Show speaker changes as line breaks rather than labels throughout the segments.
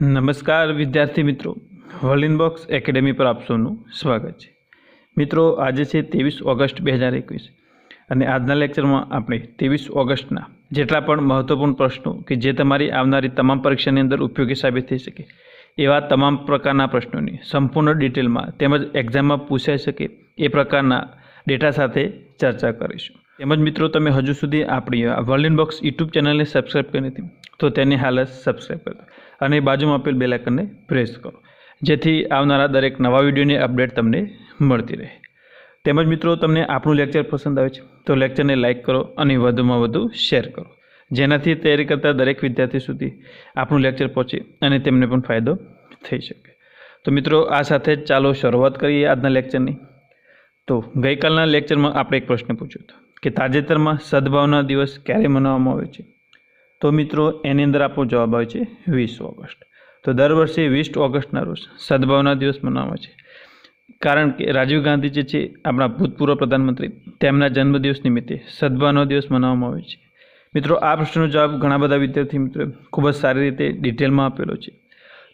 નમસ્કાર વિદ્યાર્થી મિત્રો. વર્લિન બોક્સ એકેડેમી પર આપ સ્વાગત છે. મિત્રો, આજે છે ત્રેવીસ ઓગસ્ટ બે હજાર એકવીસ અને આજના લેક્ચરમાં આપણે ત્રેવીસ ઓગસ્ટના જેટલા પણ મહત્ત્વપૂર્ણ પ્રશ્નો કે જે તમારી આવનારી તમામ પરીક્ષાની અંદર ઉપયોગી સાબિત થઈ શકે એવા તમામ પ્રકારના પ્રશ્નોની સંપૂર્ણ ડિટેલમાં તેમજ એક્ઝામમાં પૂછાઈ શકે એ પ્રકારના ડેટા સાથે ચર્ચા કરીશું. તેમજ મિત્રો, તમે હજુ સુધી આપણી વર્લિન બોક્સ યુટ્યુબ ચેનલને સબસ્ક્રાઈબ કરી નથી તો તેને હાલ જ સબસ્ક્રાઈબ કરો અને બાજુમાં આપેલ બેલ આઇકનને પ્રેસ કરો. જેથી આવનારા દરેક નવા વિડીયોની અપડેટ તમને મળતી રહે. તેમજ મિત્રો, તમને આપણું લેક્ચર પસંદ આવે છે, તો લેક્ચરને લાઇક કરો અને વધુમાં વધુ શેર કરો. જેનાથી તૈયારી કરતા દરેક વિદ્યાર્થી સુધી આપણું લેક્ચર પહોંચે અને તેમને પણ ફાયદો થઈ શકે. તો મિત્રો, આ સાથે ચાલો શરૂઆત કરીએ આજના લેક્ચરની તો ગઈકાલના લેક્ચરમાં આપણે એક પ્રશ્ન પૂછ્યો હતો કે તાજેતરમાં સદભાવના દિવસ ક્યારે મનાવવામાં આવે છે? તો મિત્રો, એની અંદર આપણો જવાબ આવે છે વીસ ઓગસ્ટ. તો દર વર્ષે વીસ ઓગસ્ટના રોજ સદભાવના દિવસ મનાવવામાં છે. કારણ કે રાજીવ ગાંધી જે છે, આપણા ભૂતપૂર્વ પ્રધાનમંત્રી, તેમના જન્મદિવસ નિમિત્તે સદભાવના દિવસ મનાવવામાં આવે છે. મિત્રો, આ પ્રશ્નનો જવાબ ઘણા બધા વિદ્યાર્થી મિત્રો ખૂબ જ સારી રીતે ડિટેલમાં આપેલો છે.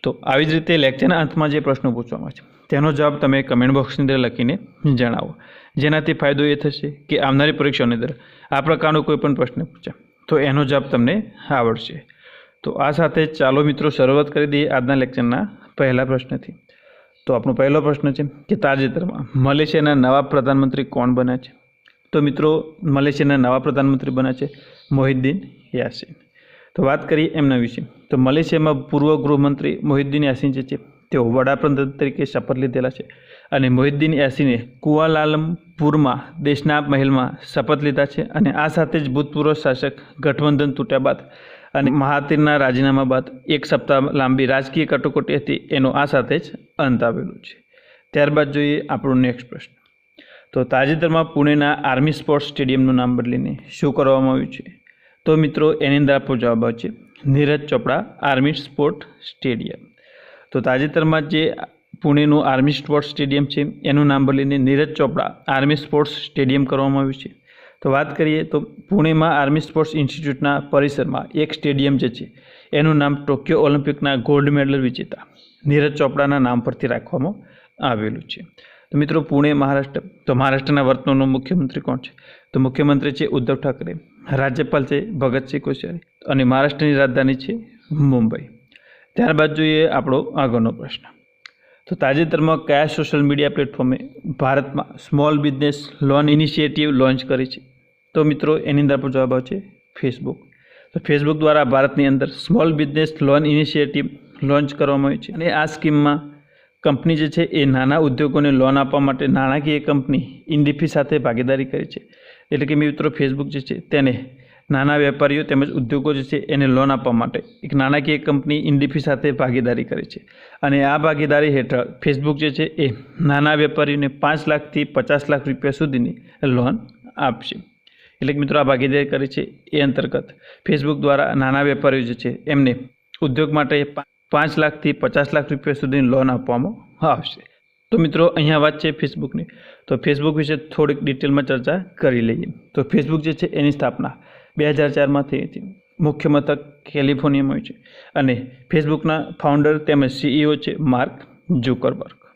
તો આવી જ રીતે લેક્ચરના અંતમાં જે પ્રશ્નો પૂછવામાં છે, તેનો જવાબ તમે કમેન્ટ બોક્સની અંદર લખીને જણાવો. જેનાથી ફાયદો એ થશે કે આવનારી પરીક્ષાઓની અંદર આ પ્રકારનો કોઈ પણ પ્રશ્ન પૂછાય તો એનો જવાબ તમને આવડશે. તો આ સાથે ચાલો મિત્રો શરૂઆત કરી દઈએ આજના લેક્ચરના પહેલા પ્રશ્નથી. તો આપણો પહેલો પ્રશ્ન છે કે તાજેતરમાં મલેશિયાના નવા પ્રધાનમંત્રી કોણ બન્યા છે? તો મિત્રો, મલેશિયાના નવા પ્રધાનમંત્રી બન્યા છે મોહિદ્દીન યાસીન. તો વાત કરીએ એમના વિશે. તો મલેશિયામાં પૂર્વ ગૃહમંત્રી મોહિદ્દીન યાસીન જે છે તેઓ વડાપ્રધાન તરીકે શપથ લીધેલા છે અને મોહિદ્દીન યાસીને કુઆલાલમપુરમાં દેશના મહેલમાં શપથ લીધા છે અને આ સાથે જ ભૂતપૂર્વ શાસક ગઠબંધન તૂટ્યા બાદ અને મહાતીરના રાજીનામા બાદ એક સપ્તાહ લાંબી રાજકીય કટોકટી હતી એનો આ સાથે જ અંત આવેલો છે. ત્યારબાદ જોઈએ આપણો નેક્સ્ટ પ્રશ્ન. તો તાજેતરમાં પુણેના આર્મી સ્પોર્ટ્સ સ્ટેડિયમનું નામ બદલીને શું કરવામાં આવ્યું છે? તો મિત્રો, એની અંદર આપણો જવાબ આવે છે નીરજ ચોપડા, આર્મી સ્પોર્ટ સ્ટેડિયમ. તો તાજેતરમાં જે પુણેનું આર્મી સ્પોર્ટ્સ સ્ટેડિયમ છે, એનું નામ બદલીને નીરજ ચોપડા આર્મી સ્પોર્ટ્સ સ્ટેડિયમ કરવામાં આવ્યું છે. તો વાત કરીએ તો પુણેમાં આર્મી સ્પોર્ટ્સ ઇન્સ્ટિટ્યૂટના પરિસરમાં એક સ્ટેડિયમ જે છે, એનું નામ ટોક્યો ઓલિમ્પિકના ગોલ્ડ મેડલ વિજેતા નીરજ ચોપડાના નામ પરથી રાખવામાં આવેલું છે. તો મિત્રો, પુણે મહારાષ્ટ્ર, તો મહારાષ્ટ્રના વર્તમાનનો મુખ્યમંત્રી કોણ છે? તો મુખ્યમંત્રી છે ઉદ્ધવ ઠાકરે, રાજ્યપાલ છે ભગતસિંહ કોશ્યારી અને મહારાષ્ટ્રની રાજધાની છે મુંબઈ. ત્યારબાદ જોઈએ આપણો આગળનો પ્રશ્ન. તો તાજેતરમાં કયા સોશિયલ મીડિયા પ્લેટફોર્મે ભારતમાં small business loan initiative launch કરી છે? તો મિત્રો, એની અંદર આપણો જવાબ આવશે ફેસબુક તો ફેસબુક દ્વારા ભારતની અંદર small business loan initiative launch કરવામાં આવી છે. અને આ સ્કીમમાં કંપની જે છે, એ નાના ઉદ્યોગોને લોન આપવા માટે નાણાકીય કંપની ઇન્ડિફી સાથે ભાગીદારી કરી છે. એટલે કે મિત્રો ફેસબુક જે છે, તેને નાના વેપારીઓ તેમજ ઉદ્યોગો જે છે એને લોન આપવા માટે એક નાણાકીય કંપની ઇન્ડિફી સાથે ભાગીદારી કરી છે. અને આ ભાગીદારી હેઠળ ફેસબુક જે છે એ નાના વેપારીઓને પાંચ લાખથી પચાસ લાખ રૂપિયા સુધીની લોન આપશે. એટલે કે મિત્રો આ ભાગીદારી કરી છે એ અંતર્ગત ફેસબુક દ્વારા નાના વેપારીઓ જે છે એમને ઉદ્યોગ માટે પાંચ લાખથી પચાસ લાખ રૂપિયા સુધીની લોન આપવામાં આવશે. તો મિત્રો અહીંયા વાત છે ફેસબુકની તો ફેસબુક વિશે થોડીક ડિટેલમાં ચર્ચા કરી લઈએ. તો ફેસબુક જે છે એની સ્થાપના બે હજાર ચારમાં થઈ હતી. મુખ્ય મથક કેલિફોર્નિયામાં છે. અને ફેસબુકના ફાઉન્ડર તેમજ સીઈઓ છે માર્ક જુકરબર્ગ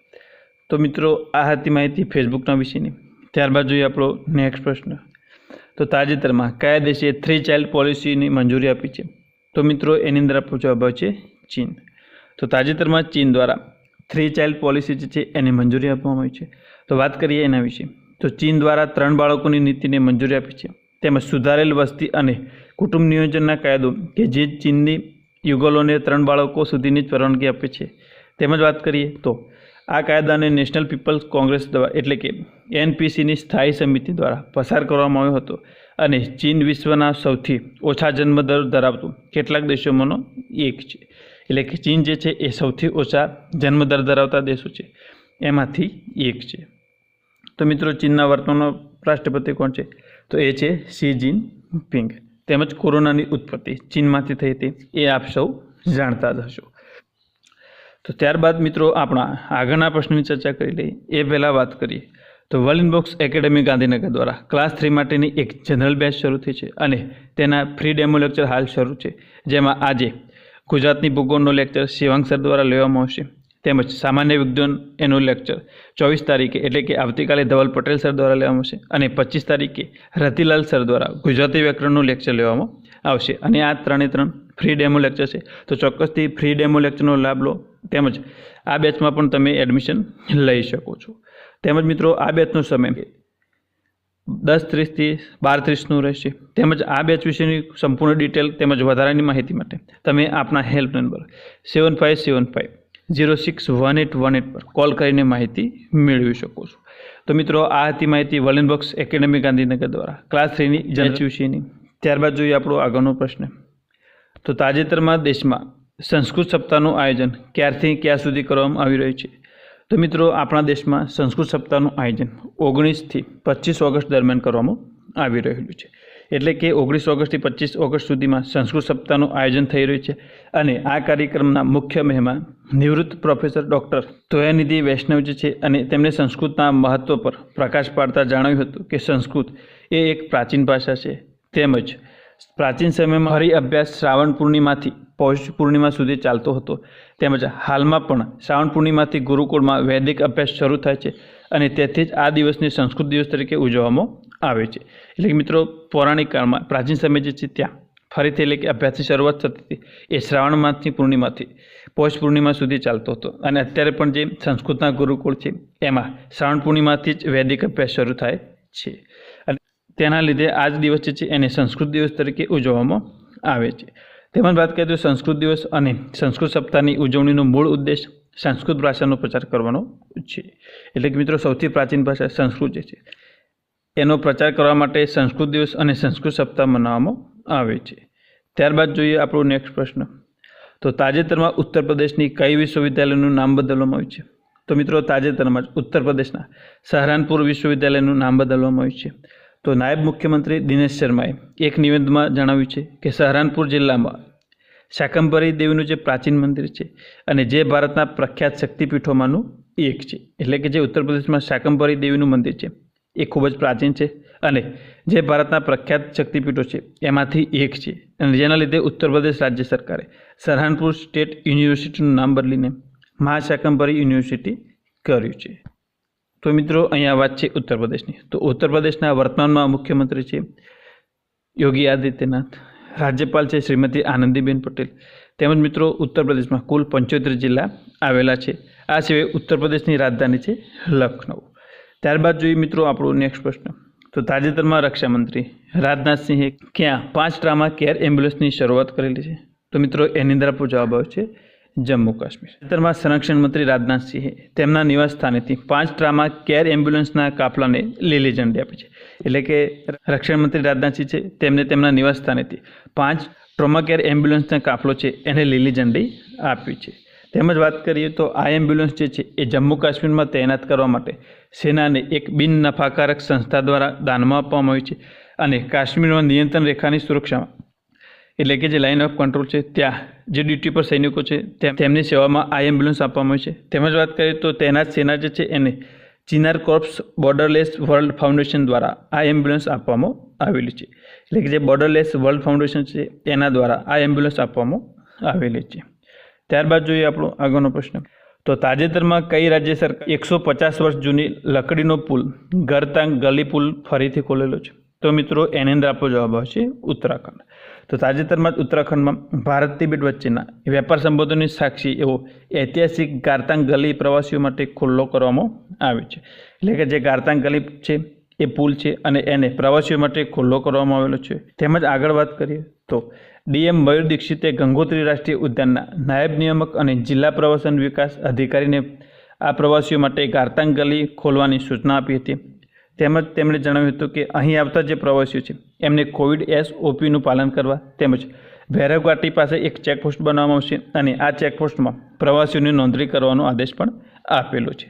તો મિત્રો, આ હતી માહિતી ફેસબુકના વિશેની. ત્યારબાદ જોઈએ આપણો નેક્સ્ટ પ્રશ્ન. તો તાજેતરમાં કયા દેશે થ્રી ચાઇલ્ડ પોલિસીની મંજૂરી આપી છે. તો મિત્રો, એની અંદર આપણો જવાબ છે ચીન. તો તાજેતરમાં ચીન દ્વારા થ્રી ચાઇલ્ડ પોલિસી જે છે, એને મંજૂરી આપવામાં આવી છે. તો વાત કરીએ એના વિશે. તો ચીન દ્વારા ત્રણ બાળકોની નીતિને મંજૂરી આપી છે. તેમજ સુધારેલ વસ્તી અને કુટુંબ નિયોજનના કાયદો કે જે ચીનની યુગલોને ત્રણ બાળકો સુધીની જ પરવાનગી આપે છે. તેમજ વાત કરીએ તો આ કાયદાને નેશનલ પીપલ્સ કોંગ્રેસ દ્વારા એટલે કે એનપીસીની સ્થાયી સમિતિ દ્વારા પસાર કરવામાં આવ્યો હતો અને ચીન વિશ્વના સૌથી ઓછા જન્મદર ધરાવતું કેટલાક દેશોમાંનો એક છે. એટલે કે ચીન જે છે એ સૌથી ઓછા જન્મદર ધરાવતા દેશો છે. એમાંથી એક છે. તો મિત્રો, ચીનના વર્તમાન રાષ્ટ્રપતિ કોણ છે? તો એ છે શી જીન પિંગ તેમજ કોરોનાની ઉત્પત્તિ. ચીનમાંથી થઈ હતી. એ આપ સૌ જાણતા જ હશો. તો ત્યારબાદ મિત્રો આપણા આગળના પ્રશ્નની ચર્ચા કરી લઈએ. એ પહેલાં વાત કરીએ. તો વર્લ્ડ ઇનબોક્સ એકેડેમી ગાંધીનગર દ્વારા ક્લાસ થ્રી માટેની એક જનરલ બેચ શરૂ થઈ છે અને તેના ફ્રી ડેમો લેક્ચર હાલ શરૂ છે. જેમાં આજે ગુજરાતની ભૂગોળનો લેક્ચર શિવાંગ સર દ્વારા લેવામાં આવશે. તેમજ સામાન્ય વિજ્ઞાન એનું લેક્ચર. ચોવીસ તારીખે એટલે કે આવતીકાલે ધવલ પટેલ સર દ્વારા લેવામાં આવશે અને પચીસ તારીખે રતિલાલ સર દ્વારા ગુજરાતી વ્યાકરણનું લેક્ચર લેવામાં આવશે. અને આ ત્રણે ત્રણ ફ્રી ડેમો લેક્ચર છે. તો ચોક્કસથી ફ્રી ડેમો લેક્ચરનો લાભ લો. તેમજ આ બેચમાં પણ તમે એડમિશન લઈ શકો છો. તેમજ મિત્રો આ બેચનો સમય દસ ત્રીસથી બાર ત્રીસનું રહેશે. તેમજ આ બેચ વિશેની સંપૂર્ણ ડિટેલ તેમજ વધારાની માહિતી માટે તમે આપના help number seven five seven five zero six one eight one eight પર કોલ કરીને માહિતી મેળવી શકો છો. તો મિત્રો આ હતી માહિતી વલન બોક્સ એકેડેમી ગાંધીનગર દ્વારા. ક્લાસ થ્રીની જનરલ વિશેની ત્યારબાદ જોઈએ આપણો આગળનો પ્રશ્ન. તો તાજેતરમાં દેશમાં સંસ્કૃત સપ્તાહનું આયોજન ક્યારથી ક્યાં સુધી કરવામાં આવી રહ્યું છે? તો મિત્રો આપણા દેશમાં સંસ્કૃત સપ્તાહનું આયોજન ઓગણીસથી પચીસ ઓગસ્ટ દરમિયાન કરવામાં આવી રહેલું છે. એટલે કે ઓગણીસ ઓગસ્ટથી પચીસ ઓગસ્ટ સુધીમાં સંસ્કૃત સપ્તાહનું આયોજન થઈ રહ્યું છે. અને આ કાર્યક્રમના મુખ્ય મહેમાન નિવૃત્ત પ્રોફેસર ડૉક્ટર તોયાનિધિ વૈષ્ણવજી છે અને તેમણે સંસ્કૃતના મહત્ત્વ પર પ્રકાશ પાડતા જણાવ્યું હતું કે સંસ્કૃત એ એક પ્રાચીન ભાષા છે. તેમજ પ્રાચીન સમયમાં હરિ અભ્યાસ શ્રાવણ પૂર્ણિમાથી પૌષ પૂર્ણિમા સુધી ચાલતો હતો. તેમજ હાલમાં પણ શ્રાવણ પૂર્ણિમાથી ગુરુકુળમાં વૈદિક અભ્યાસ શરૂ થાય છે. અને તેથી જ આ દિવસને સંસ્કૃત દિવસ તરીકે ઉજવવામાં આવે છે. એટલે કે મિત્રો, પૌરાણિક કાળમાં, પ્રાચીન સમય જે છે ત્યાં ફરીથી એટલે કે અભ્યાસની શરૂઆત થતી હતી. એ શ્રાવણ માસની પૂર્ણિમાથી, પૌષ પૂર્ણિમા સુધી ચાલતો હતો. અને અત્યારે પણ જે સંસ્કૃતના ગુરુકુળ છે, એમાં શ્રાવણ પૂર્ણિમાથી જ વૈદિક અભ્યાસ શરૂ થાય છે. અને તેના લીધે આ જ દિવસ જે છે, એને સંસ્કૃત દિવસ તરીકે ઉજવવામાં આવે છે. તેમજ વાત કરીએ તો સંસ્કૃત દિવસ અને સંસ્કૃત સપ્તાહની ઉજવણીનો મૂળ ઉદ્દેશ સંસ્કૃત ભાષાનો પ્રચાર કરવાનો છે. એટલે કે મિત્રો, સૌથી પ્રાચીન ભાષા સંસ્કૃત છે, એનો પ્રચાર કરવા માટે સંસ્કૃત દિવસ અને સંસ્કૃત સપ્તાહ મનાવવામાં આવે છે. ત્યારબાદ જોઈએ આપણો નેક્સ્ટ પ્રશ્ન. તો તાજેતરમાં ઉત્તર પ્રદેશની કઈ વિશ્વવિદ્યાલયનું નામ બદલવામાં આવ્યું છે? તો મિત્રો, તાજેતરમાં જ ઉત્તર પ્રદેશના સહરાનપુર વિશ્વવિદ્યાલયનું નામ બદલવામાં આવ્યું છે. તો નાયબ મુખ્યમંત્રી દિનેશ શર્માએ એક નિવેદનમાં જણાવ્યું છે કે સહરાનપુર જિલ્લામાં શાકંભરી દેવીનું જે પ્રાચીન મંદિર છે અને જે ભારતના પ્રખ્યાત શક્તિપીઠોમાંનું એક છે. એટલે કે જે ઉત્તર પ્રદેશમાં શાકંભરી દેવીનું મંદિર છે, એ ખૂબ જ પ્રાચીન છે અને જે ભારતના પ્રખ્યાત શક્તિપીઠો છે, એમાંથી એક છે અને જેના લીધે ઉત્તર પ્રદેશ રાજ્ય સરકારે સરહાનપુર સ્ટેટ યુનિવર્સિટીનું નામ બદલીને મહાશાકંભરી યુનિવર્સિટી કર્યું છે. તો મિત્રો, અહીંયા વાત છે ઉત્તર પ્રદેશની. તો ઉત્તર પ્રદેશના વર્તમાનમાં મુખ્યમંત્રી છે યોગી આદિત્યનાથ. રાજ્યપાલ છે શ્રીમતી આનંદીબેન પટેલ. તેમજ મિત્રો, ઉત્તર પ્રદેશમાં કુલ પંચોતેર જિલ્લા આવેલા છે. આ સિવાય ઉત્તર પ્રદેશની રાજધાની છે લખનઉ. ત્યારબાદ જોઈએ મિત્રો આપણો નેક્સ્ટ પ્રશ્ન. તો તાજેતરમાં રક્ષામંત્રી રાજનાથસિંહે ક્યાં પાંચ ટ્રામા કેર એમ્બ્યુલન્સની શરૂઆત કરેલી છે? તો મિત્રો, એની અંદર આપણો જવાબ આવે છે જમ્મુ કાશ્મીર. તાજેતરમાં સંરક્ષણ મંત્રી રાજનાથસિંહે તેમના નિવાસ સ્થાનેથી પાંચ ટ્રામા કેર એમ્બ્યુલન્સના કાફલાને લીલી ઝંડી આપી છે. એટલે કે રક્ષણ મંત્રી રાજનાથસિંહ છે, તેમને તેમના નિવાસસ્થાનેથી પાંચ ટ્રોમા કેર એમ્બ્યુલન્સના કાફલો છે, એને લીલી ઝંડી આપી છે. તેમજ વાત કરીએ તો આ એમ્બ્યુલન્સ જે છે, એ જમ્મુ કાશ્મીરમાં તૈનાત કરવા માટે સેનાને એક બિન નફાકારક સંસ્થા દ્વારા દાનમાં આપવામાં આવી છે અને કાશ્મીરમાં નિયંત્રણ રેખાની સુરક્ષામાં એટલે કે જે લાઇન ઓફ કંટ્રોલ છે, ત્યાં જે ડ્યુટી પર સૈનિકો છે, તેમ- તેમની સેવામાં આ એમ્બ્યુલન્સ આપવામાં આવી છે. તેમજ વાત કરીએ તો તેના સેના જે છે, એને Chinar corps borderless world foundation દ્વારા આ એમ્બ્યુલન્સ આપવામાં આવેલી છે. એટલે કે જે બોર્ડરલેસ વર્લ્ડ ફાઉન્ડેશન છે, એના દ્વારા આ એમ્બ્યુલન્સ આપવામાં આવેલી છે. ત્યારબાદ જોઈએ આપણો આગળનો પ્રશ્ન. તો તાજેતરમાં કઈ રાજ્ય સરકાર એકસો પચાસ વર્ષ જૂની લકડીનો પુલ ગરતાંગ ગલી પુલ ફરીથી ખોલેલો છે? તો મિત્રો, એની અંદર આપણો જવાબ આવશે ઉત્તરાખંડ. તો તાજેતરમાં જ ઉત્તરાખંડમાં ભારત તિબેટ વચ્ચેના વેપાર સંબંધોની સાક્ષી એવો ઐતિહાસિક ગારતાંગ ગલી પ્રવાસીઓ માટે ખુલ્લો કરવામાં આવે છે. એટલે કે જે ગારતાંગ ગલી છે, એ પુલ છે અને એને પ્રવાસીઓ માટે ખુલ્લો કરવામાં આવેલો છે. તેમજ આગળ વાત કરીએ તો ડીએમ મયુર દીક્ષિતે ગંગોત્રી રાષ્ટ્રીય ઉદ્યાનના નાયબ નિયામક અને જિલ્લા પ્રવાસન વિકાસ અધિકારીને આ પ્રવાસીઓ માટે ગારતાંગ ગલી ખોલવાની સૂચના આપી હતી. તેમજ તેમણે જણાવ્યું હતું કે અહીં આવતા જે પ્રવાસીઓ છે, એમને કોવિડ એસ ઓપીનું પાલન કરવા તેમજ ભૈરવઘાટી પાસે એક ચેકપોસ્ટ બનાવવામાં આવશે અને આ ચેકપોસ્ટમાં પ્રવાસીઓની નોંધણી કરવાનો આદેશ પણ આપેલો છે.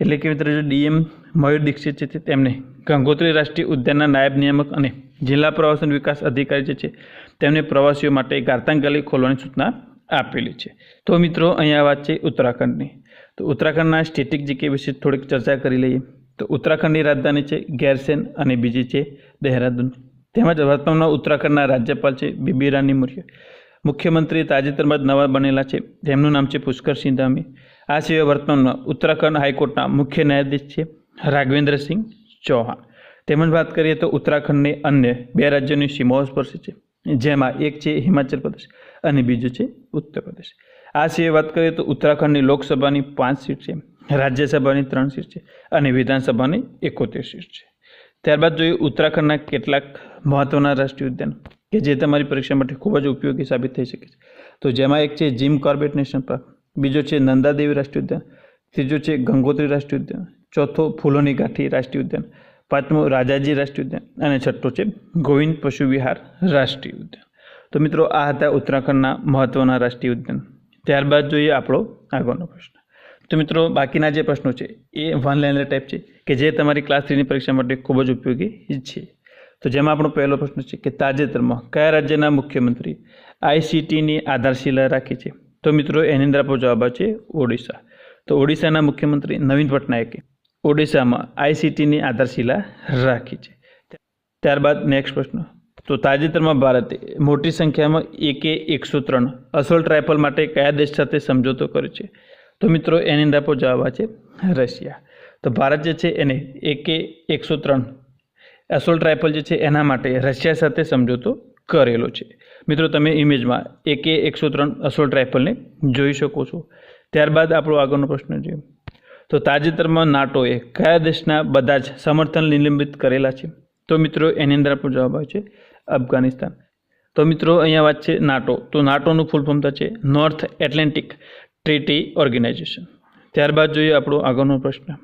એટલે કે મિત્રો, જે ડીએમ મયુર દીક્ષિત છે તેમને ગંગોત્રી રાષ્ટ્રીય ઉદ્યાનના નાયબ નિયામક અને જિલ્લા પ્રવાસન વિકાસ અધિકારી જે છે, તેમને પ્રવાસીઓ માટે ગાર્તાંગ ગલી ખોલવાની સૂચના આપેલી છે. તો મિત્રો, અહીંયા વાત છે ઉત્તરાખંડની. તો ઉત્તરાખંડના સ્ટેટિક જીકે વિશે થોડીક ચર્ચા કરી લઈએ. તો ઉત્તરાખંડની રાજધાની છે, ગેરસેન અને બીજી છે દહેરાદૂન. તેમજ વર્તમાનમાં ઉત્તરાખંડના રાજ્યપાલ છે બીબી રાની મૌર્ય મુખ્યમંત્રી તાજેતરમાં જ નવા બનેલા છે. તેમનું નામ છે પુષ્કર ધામી આ સિવાય વર્તમાનમાં ઉત્તરાખંડ હાઈકોર્ટના મુખ્ય ન્યાયાધીશ છે રાઘવેન્દ્રસિંહ ચૌહાણ. તેમજ વાત કરીએ તો ઉત્તરાખંડની અન્ય બે રાજ્યોની સીમાઓ સ્પર્શે છે, જેમાં એક છે હિમાચલ પ્રદેશ અને બીજું છે ઉત્તર પ્રદેશ. આ સિવાય વાત કરીએ તો ઉત્તરાખંડની લોકસભાની પાંચ સીટ છે. રાજ્યસભાની ત્રણ સીટ છે અને વિધાનસભાની એકોતેર સીટ છે. ત્યારબાદ જોઈએ ઉત્તરાખંડના કેટલાક મહત્ત્વના રાષ્ટ્રીય ઉદ્યાન કે જે તમારી પરીક્ષા માટે ખૂબ જ ઉપયોગી સાબિત થઈ શકે છે. તો જેમાં એક છે જીમ કોર્બેટ નેશનલ પાર્ક, બીજો છે નંદાદેવી રાષ્ટ્રીય ઉદ્યાન, ત્રીજો છે ગંગોત્રી રાષ્ટ્રીય ઉદ્યાન, ચોથો ફૂલોની ગાંઠી રાષ્ટ્રીય ઉદ્યાન, પાંચમો રાજાજી રાષ્ટ્રીય ઉદ્યાન અને છઠ્ઠો છે ગોવિંદ પશુ વિહાર રાષ્ટ્રીય ઉદ્યાન. તો મિત્રો, આ હતા ઉત્તરાખંડના મહત્ત્વના રાષ્ટ્રીય ઉદ્યાન. ત્યારબાદ જોઈએ આપણો આગળનો પ્રશ્ન. તો મિત્રો, બાકીના જે પ્રશ્નો છે, એ વન લાઇનર ટાઈપ છે, કે જે તમારી ક્લાસ થ્રીની પરીક્ષા માટે ખૂબ જ ઉપયોગી છે. તો જેમાં આપણો પહેલો પ્રશ્ન છે કે તાજેતરમાં કયા રાજ્યના મુખ્યમંત્રી આઈસીટીની આધારશિલા રાખી છે? તો મિત્રો, એની અંદર આપણો જવાબ છે ઓડિશા. તો ઓડિશાના મુખ્યમંત્રી નવીન પટનાયકે ઓડિશામાં આઈસીટીની આધારશિલા રાખી છે. ત્યારબાદ નેક્સ્ટ પ્રશ્ન. તો તાજેતરમાં ભારતે મોટી સંખ્યામાં એકે એકસો ત્રણ અસોલ્ટ રાઇફલ માટે કયા દેશ સાથે સમજૂતો કર્યો છે? તો મિત્રો, એની અંદર આપણો જવાબ છે, રશિયા. તો ભારત જે છે એને એકે એકસો ત્રણ એસોલ્ટ રાઇફલ જે છે એના માટે રશિયા સાથે સમજૂતો કરેલો છે. મિત્રો, તમે ઇમેજમાં એકે એકસો ત્રણ અસોલ્ટ રાઇફલને જોઈ શકો છો. ત્યારબાદ આપણો આગળનો પ્રશ્ન છે. તો તાજેતરમાં નાટોએ કયા દેશના બધા જ સમર્થન નિલંબિત કરેલા છે? તો મિત્રો, એની અંદર આપણો જવાબ આવે છે, અફઘાનિસ્તાન. તો મિત્રો, અહીંયા વાત છે નાટો. તો નાટોનું ફૂલ ફોર્મ છે નોર્થ એટલાન્ટિક ટ્રીટી ઓર્ગેનાઇઝેશન ત્યારબાદ જોઈએ આપણો આગળનો પ્રશ્ન.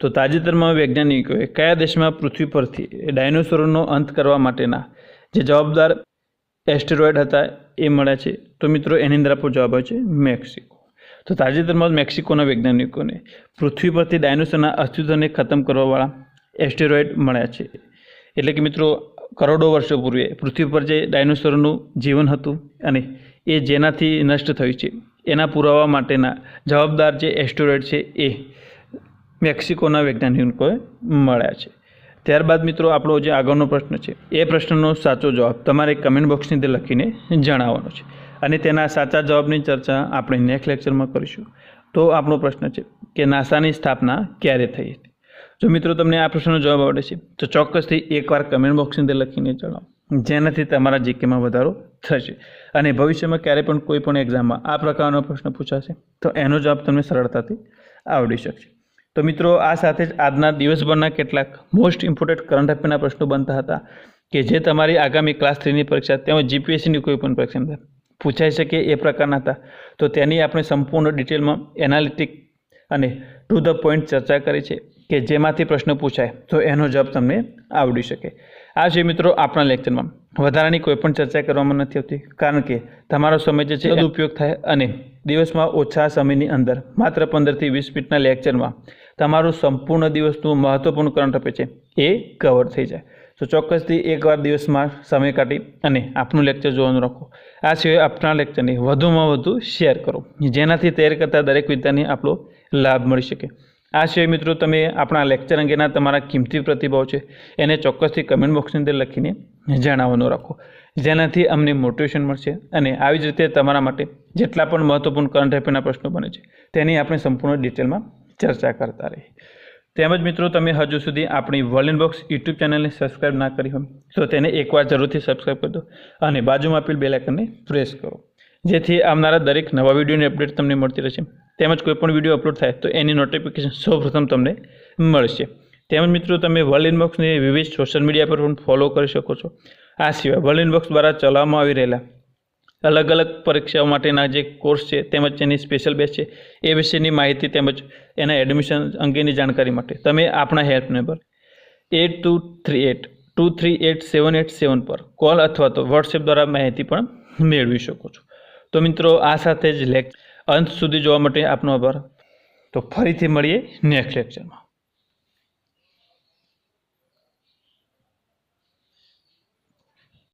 તો તાજેતરમાં વૈજ્ઞાનિકોએ કયા દેશમાં પૃથ્વી પરથી ડાયનોસોરનો અંત કરવા માટેના જે જવાબદાર એસ્ટેરોઇડ હતા એ મળ્યા છે? તો મિત્રો, એની અંદર આપણો જવાબ આવે છે મેક્સિકો. તો તાજેતરમાં મેક્સિકોના વૈજ્ઞાનિકોને પૃથ્વી પરથી ડાયનોસરના અસ્તિત્વને ખતમ કરવાવાળા એસ્ટેરોઇડ મળ્યા છે. એટલે કે મિત્રો, કરોડો વર્ષો પૂર્વે પૃથ્વી પર જે ડાયનોસોરનું જીવન હતું અને એ જેનાથી નષ્ટ થયું છે. એના પુરાવા માટેના જવાબદાર જે એસ્ટોરેટ છે એ મેક્સિકોના વૈજ્ઞાનિકોએ મળ્યા છે. ત્યારબાદ મિત્રો આપણો જે આગળનો પ્રશ્ન છે, એ પ્રશ્નનો સાચો જવાબ તમારે કમેન્ટ બોક્સની અંદર લખીને જણાવવાનો છે. અને તેના સાચા જવાબની ચર્ચા આપણે નેક્સ્ટ લેક્ચરમાં કરીશું. તો આપણો પ્રશ્ન છે કે નાસાની સ્થાપના ક્યારે થઈ હતી? જો મિત્રો તમને આ પ્રશ્નનો જવાબ આવડે છે, તો ચોક્કસથી એકવાર કમેન્ટ બોક્સની અંદર લખીને જણાવો. જેનાથી તમારા જીકેમાં વધારો થશે. અને ભવિષ્યમાં ક્યારે પણ કોઈ પણ એક્ઝામમાં આ પ્રકારનો પ્રશ્ન પૂછાશે, તો એનો જવાબ તમને સરળતાથી આવડી શકશે. તો મિત્રો, આ સાથે જ આજના દિવસભરના કેટલાક મોસ્ટ ઇમ્પોર્ટન્ટ કરંટ અફેરના પ્રશ્નો બનતા હતા, કે જે તમારી આગામી ક્લાસ થ્રીની પરીક્ષા તેમજ જીપીએસસીની કોઈ પણ પરીક્ષા પૂછાઈ શકે એ પ્રકારના હતા. તો તેની આપણે સંપૂર્ણ ડિટેલમાં એનાલિટિક અને ટુ ધ પોઈન્ટ ચર્ચા કરી છે, કે જેમાંથી પ્રશ્ન પૂછાય, તો એનો જવાબ તમને આવડી શકે. આ છે મિત્રો આપણા લેક્ચરમાં વધારાની કોઈ પણ ચર્ચા કરવામાં નથી આવતી, કારણ કે તમારો સમય જે છે ઉપયોગ થાય અને દિવસમાં ઓછા સમયની અંદર, માત્ર પંદરથી વીસ મિનિટના લેક્ચરમાં તમારું સંપૂર્ણ દિવસનું મહત્વપૂર્ણ કરંટ અફેર છે, એ કવર થઈ જાય. તો ચોક્કસથી એકવાર દિવસમાં સમય કાઢી અને આપનું લેક્ચર જોવાનું રાખો. આ સિવાય આપણા લેક્ચરને વધુમાં વધુ શેર કરો, જેનાથી તૈયાર કરતા દરેક વિદ્યાર્થીને આપણો લાભ મળી શકે. આ સિવાય મિત્રો તમે આપણા લેક્ચર અંગેના તમારા કિંમતી પ્રતિભાવ છે. એને ચોક્કસથી કમેન્ટ બોક્સની અંદર લખીને જણાવવાનું રાખો. જેનાથી અમને મોટિવેશન મળશે અને આવી જ રીતે તમારા માટે જેટલા પણ મહત્વપૂર્ણ કરંટ અફેરના પ્રશ્નો બને છે, તેની આપણે સંપૂર્ણ ડિટેલમાં ચર્ચા કરતા રહીએ. તેમજ મિત્રો તમે હજુ સુધી આપણી વર્લ્ડ બોક્સ યુટ્યુબ ચેનલને સબસ્ક્રાઇબ ના કરી હોય, તો તેને એકવાર જરૂરથી સબસ્ક્રાઇબ કરી દો અને બાજુમાં આપેલ બેલાઇકનને પ્રેસ કરો. જેથી આવનારા દરેક નવા વિડીયોની અપડેટ તમને મળતી રહેશે. તેમજ કોઈ પણ વીડિયો અપલોડ થાય તો એની નોટિફિકેશન સૌપ્રથમ તમને મળશે. તેમજ મિત્રો, તમે વર્લ્ડ ઇનબોક્સને વિવિધ સોશિયલ મીડિયા પર પણ ફોલો કરી શકો છો. આ સિવાય વર્લ્ડ ઇનબોક્સ દ્વારા ચલાવવામાં આવી રહેલા અલગ અલગ પરીક્ષાઓ માટેના જે કોર્સ છે, તેમજ એની સ્પેશિયલ બેચ છે, એ વિશેની માહિતી તેમજ એના એડમિશન અંગેની જાણકારી માટે. તમે આપણા help number eight two three eight, two three eight seven eight seven પર કોલ અથવા તો વોટ્સએપ દ્વારા માહિતી પણ મેળવી શકો છો. તો મિત્રો, આ સાથે જ લેક અંત સુધી જોવા માટે આપનો આભાર. તો ફરીથી મળીએ નેક્સ્ટ લેક્ચરમાં